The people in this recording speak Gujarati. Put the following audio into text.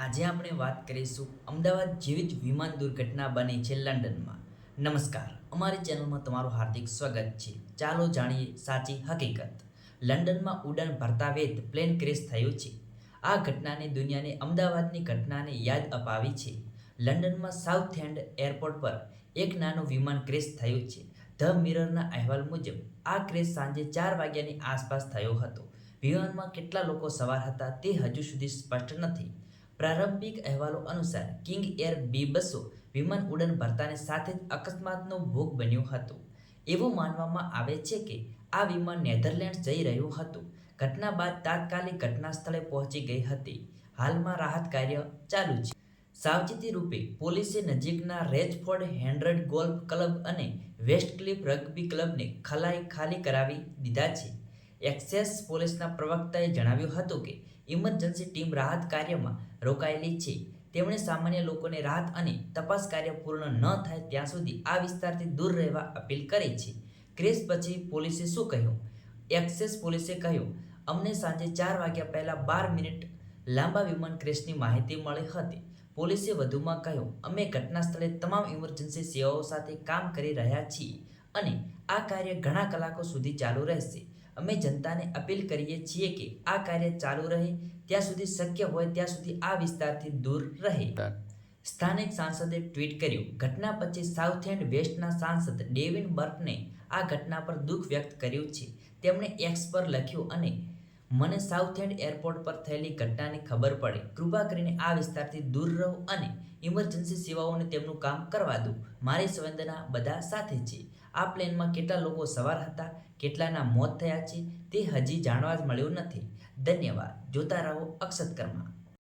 આજે આપણે વાત કરીશું અમદાવાદ જેવી જ વિમાન દુર્ઘટના બની છે લંડનમાં. નમસ્કાર, અમારી ચેનલમાં તમારું હાર્દિક સ્વાગત છે. ચાલો જાણીએ સાચી હકીકત. લંડનમાં ઉડાન ભરતા વેદ પ્લેન ક્રેશ થયું છે. આ ઘટનાને દુનિયાને અમદાવાદની ઘટનાને યાદ અપાવી છે. લંડનમાં સાઉથ એન્ડ એરપોર્ટ પર એક નાનું વિમાન ક્રેશ થયું છે. ધ મિરરના અહેવાલ મુજબ, આ ક્રેશ સાંજે ચાર વાગ્યાની આસપાસ થયો હતો. વિમાનમાં કેટલા લોકો સવાર હતા તે હજુ સુધી સ્પષ્ટ નથી. પ્રારંભિક અહેવાલો અનુસાર કિંગ એર બી બસો વિમાન ઉડાન ભરતાની સાથે જ અકસ્માતનો ભોગ બન્યું હતું. એવું માનવામાં આવે છે કે આ વિમાન નેધરલેન્ડ્સ જઈ રહ્યું હતું. ઘટના બાદ તાત્કાલિક ઘટના સ્થળે પહોંચી ગઈ હતી. હાલમાં રાહત કાર્ય ચાલુ છે. સાવચેતી રૂપે પોલીસે નજીકના રેજફોર્ડ હેન્ડ્રેડ ગોલ્ફ ક્લબ અને વેસ્ટ ક્લિફ રગ્બી ક્લબને ખલાઈ ખાલી કરાવી દીધા છે. એક્સેસ પોલીસના પ્રવક્તાએ જણાવ્યું હતું કે, ઇમરજન્સી ટીમ રાહત કાર્યમાં રોકાયેલી છે. તેમણે સામાન્ય લોકોને રાહત અને તપાસ કાર્ય પૂર્ણ ન થાય ત્યાં સુધી આ વિસ્તારથી દૂર રહેવા અપીલ કરી છે. ક્રેશ પછી પોલીસે શું કહ્યું? એક્સેસ પોલીસે કહ્યું, અમને સાંજે ચાર વાગ્યા પહેલાં બાર મિનિટ લાંબા વિમાન ક્રેશની માહિતી મળી હતી. પોલીસે વધુમાં કહ્યું, અમે ઘટના સ્થળે તમામ ઇમરજન્સી સેવાઓ સાથે કામ કરી રહ્યા છીએ અને આ કાર્ય ઘણા કલાકો સુધી ચાલુ રહેશે. અમે જનતાને અપીલ કરીએ છીએ કે આ કાર્ય ચાલુ રહે, ત્યાં સુધી શક્ય હોય ત્યાં સુધી આ વિસ્તારથી દૂર રહે. સ્થાનિક સાંસદે ટ્વીટ કર્યું, ઘટના પછી સાઉથ એન્ડ વેસ્ટના સાંસદ ડેવિન બર્કને આ ઘટના પર દુઃખ વ્યક્ત કર્યું છે. તેમણે એક્સ પર લખ્યું અને મને સાઉથ એન્ડ એરપોર્ટ પર થયેલી ઘટનાની ખબર પડી. કૃપા કરીને આ વિસ્તારથી દૂર રહો અને ઇમરજન્સી સેવાઓને તેમનું કામ કરવા દો. મારી સંવેદના બધા સાથે છે. આ પ્લેનમાં કેટલા લોકો સવાર હતા, કેટલાના મોત થયા છે, તે હજી જાણવા જ મળ્યું નથી. ધન્યવાદ. જોતા રહો અક્ષત કર્મા.